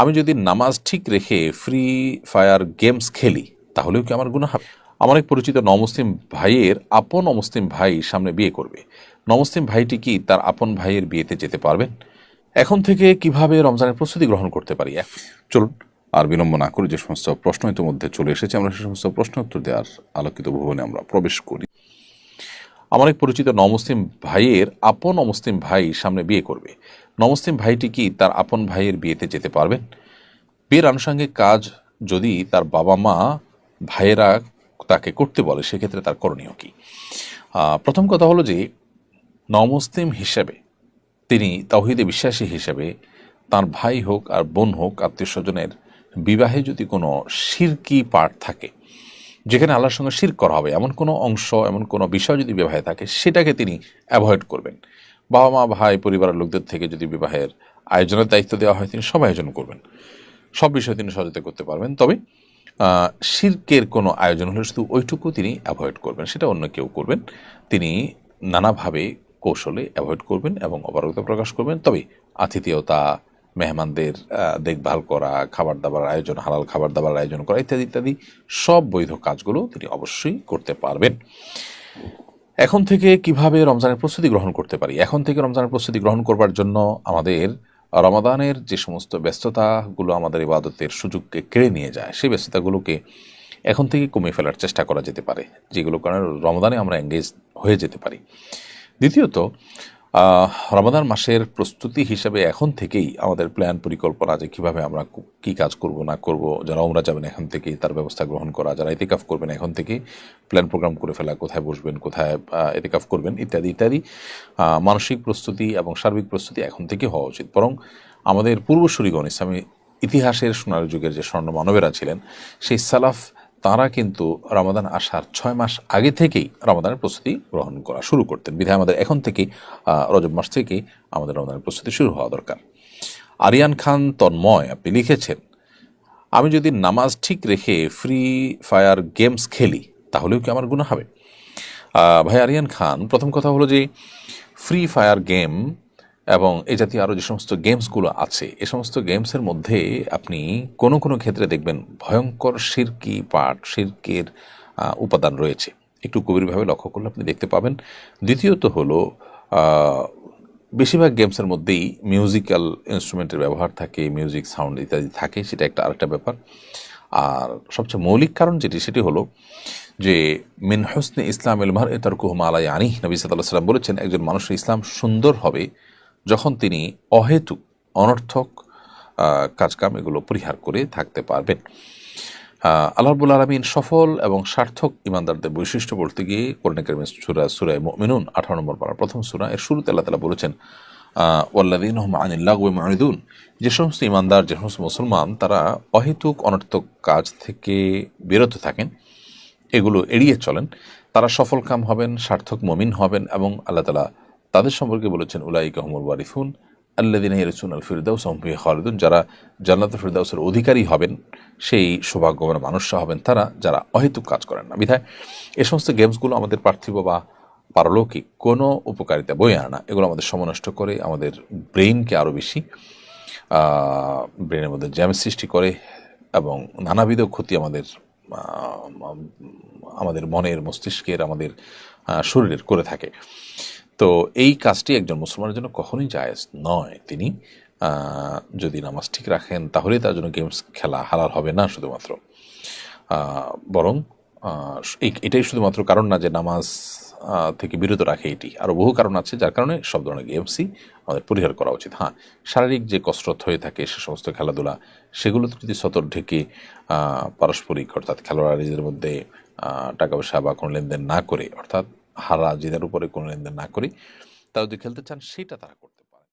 আমি যদি নামাজ ঠিক রেখে ফ্রি ফায়ার গেমস খেলি, তাহলেও কি আমার গুণা হবে? আমার এক পরিচিত নমুসলিম ভাইয়ের আপন অমুসলিম ভাই সামনে বিয়ে করবে। নমুসলিম ভাইটি কি তার আপন ভাইয়ের বিয়েতে যেতে পারবেন? এখন থেকে কীভাবে রমজানের প্রস্তুতি গ্রহণ করতে পারি? চলুন, আর বিলম্ব না করে যে সমস্ত প্রশ্ন ইতিমধ্যে চলে এসেছে, আমরা সে সমস্ত প্রশ্ন উত্তর দেওয়ার আলোকিত ভবনে আমরা প্রবেশ করি। আমার এক পরিচিত নমুসলিম ভাইয়ের আপন অমুসলিম ভাই সামনে বিয়ে করবে। নমুসলিম ভাইটি কি তার আপন ভাইয়ের বিয়েতে যেতে পারবেন? বিয়ের আনুষঙ্গিক কাজ যদি তার বাবা মা ভাইয়েরা তাকে করতে বলে, সেক্ষেত্রে তার করণীয় কি? প্রথম কথা হলো যে নমুসলিম হিসেবে, তিনি তাওহিদে বিশ্বাসী হিসেবে তার ভাই হোক আর বোন হোক আত্মীয় স্বজনের বিবাহে যদি কোনো শিরকি পার্ট থাকে, যেখানে আল্লাহর সঙ্গে শির করা হবে, এমন কোনো অংশ, এমন কোনো বিষয় যদি বিবাহে থাকে, সেটাকে তিনি অ্যাভয়েড করবেন। বাবা মা ভাই, পরিবারের লোকদের থেকে যদি বিবাহের আয়োজনের দায়িত্ব দেওয়া হয়, তিনি সব আয়োজন করবেন। সব বিষয়ে তিনি সহযোগিতা করতে পারবেন। তবে শির্কের কোনো আয়োজন হলে শুধু ওইটুকু তিনি অ্যাভয়েড করবেন, সেটা অন্য কেউ করবেন। তিনি নানাভাবে কৌশলে অ্যাভয়েড করবেন এবং অপারগতা প্রকাশ করবেন। তবে, আতিথেয়তা, মেহমানদের দেখভাল করা, খাবার দাবার আয়োজন, হালাল খাবার দাবার আয়োজন করা, ইত্যাদি ইত্যাদি, সব বৈধ কাজগুলো তিনি অবশ্যই করতে পারবেন। এখন থেকে কীভাবে রমজানের প্রস্তুতি গ্রহণ করতে পারি? এখন থেকে রমজানের প্রস্তুতি গ্রহণ করবার জন্য আমাদের রমাদানের যে সমস্ত ব্যস্ততাগুলো আমাদের ইবাদতের সুযোগকে কেড়ে নিয়ে যায়, সেই ব্যস্ততাগুলোকে এখন থেকে কমিয়ে ফেলার চেষ্টা করা যেতে পারে যেগুলো কারণে রমদানে আমরা এঙ্গেজ হয়ে যেতে পারি। দ্বিতীয়ত রমাদান মাসের প্রস্তুতি হিসাবে এখন থেকেই আমাদের প্ল্যান পরিকল্পনা যে কীভাবে আমরা কু- কাজ করব, না করব, যারা ওমরা যাবেন এখন থেকেই তার ব্যবস্থা গ্রহণ করা, যারা এতেকাফ করবেন এখন থেকে প্ল্যান প্রোগ্রাম করে ফেলা, কোথায় বসবেন, কোথায় এতেকাফ করবেন, ইত্যাদি ইত্যাদি। মানসিক প্রস্তুতি এবং সার্বিক প্রস্তুতি এখন থেকে হওয়া উচিত। বরং আমাদের পূর্বসূরিগণ, ইসলামী ইতিহাসের সোনালী যুগের যে স্বর্ণ মানবেরা ছিলেন, সেই সালাফ তারা কিন্তু রমাদান আসার ছয় মাস আগে থেকেই রমাদানের প্রস্তুতি গ্রহণ করা শুরু করতেন। বিধায় আমাদের এখন থেকে রজব মাস থেকে আমাদের রমাদানের প্রস্তুতি শুরু হওয়া দরকার। আরিয়ান খান তন্ময়, আপনি লিখেছেন, আমি যদি নামাজ ঠিক রেখে ফ্রি ফায়ার গেমস খেলি, তাহলেও কি আমার গুণা হবে? ভাই আরিয়ান খান, প্রথম কথা হলো যে, ফ্রি ফায়ার গেম এবং এই জাতীয় আরও যে সমস্ত গেমসগুলো আছে, এ সমস্ত গেমসের মধ্যে আপনি কোনো কোনো ক্ষেত্রে দেখবেন ভয়ঙ্কর শিরকি পাঠ শিরকের উপাদান রয়েছে। একটু গভীরভাবে লক্ষ্য করলে আপনি দেখতে পাবেন। দ্বিতীয়ত হলো বেশিরভাগ গেমসের মধ্যেই মিউজিক্যাল ইনস্ট্রুমেন্টের ব্যবহার থাকে, মিউজিক, সাউন্ড ইত্যাদি থাকে, সেটা একটা আরেকটা ব্যাপার। আর সবচেয়ে মৌলিক কারণ যেটি, সেটি হলো যে মিন হোসনে ইসলাম এলমার এ তার কুহমা আলাই আনি নবী সাল্লাহ সাল্লাম বলেছেন, একজন মানুষের ইসলাম সুন্দর হবে যখন তিনি অহেতুক অনর্থক কাজকাম এগুলো পরিহার করে থাকতে পারবেন। আহ, আল্লাহ রবুল আলমিন সফল এবং সার্থক ইমানদারদের বৈশিষ্ট্য বলতে গিয়ে কোরআন সুরা সুরায় মিনুন আঠারো নম্বর পাড়ার প্রথম সুরা এর শুরুতে আল্লাহ তালা বলেছেন ওয়াল্লাদিন আনিল্লাহ মাহিদুন যে সমস্ত ইমানদার যে সমস্ত মুসলমান তারা অহেতুক অনর্থক কাজ থেকে বিরত থাকেন এগুলো এড়িয়ে চলেন। তারা সফল কাম হবেন সার্থক মমিন হবেন এবং আল্লাহ তালা তাদের সম্পর্কে বলেছেন উলাই কাহমুর ওয়ারিফুন আল্লাদিন রসুন আল ফিরদাউস আহমিয়া খালিদুন। যারা জান্নাত ফিরদাউসের অধিকারী হবেন, সেই সৌভাগ্যবান মানুষরা হবেন তারা যারা অহেতুক কাজ করেন না। বিধায় এ সমস্ত গেমসগুলো আমাদের পার্থিব বা পারলৌকিক কোনো উপকারিতা বই আনে এগুলো আমাদের সমনষ্ট করে, আমাদের ব্রেইনকে আরও বেশি ব্রেনের মধ্যে জ্যাম সৃষ্টি করে এবং নানাবিধ ক্ষতি আমাদের আমাদের মনের মস্তিষ্কের, আমাদের শরীরের করে থাকে। তো এই কাজটি একজন মুসলমানের জন্য কখনোই জায়েজ নয়। তিনি যদি নামাজ ঠিক রাখেন, তাহলে তার জন্য গেমস খেলা হালাল হবে না শুধুমাত্র। বরং এটাই শুধুমাত্র কারণ না যে নামাজ থেকে বিরত রাখে এটি। আরও বহু কারণ আছে, যার কারণে সব ধরনের গেমসই আমাদের পরিহার করা উচিত। হ্যাঁ শারীরিক যে কসরত হয়ে থাকে সে সমস্ত খেলাধুলা, সেগুলো যদি সতর ঢেকে পারস্পরিক অর্থাৎ খেলোয়াড়দের মধ্যে টাকা পয়সা বা কোনো লেনদেন না করে, অর্থাৎ হারা জেদার উপরে কোনো লেনদেন না করি তারা যদি খেলতে চান সেটা তারা করতে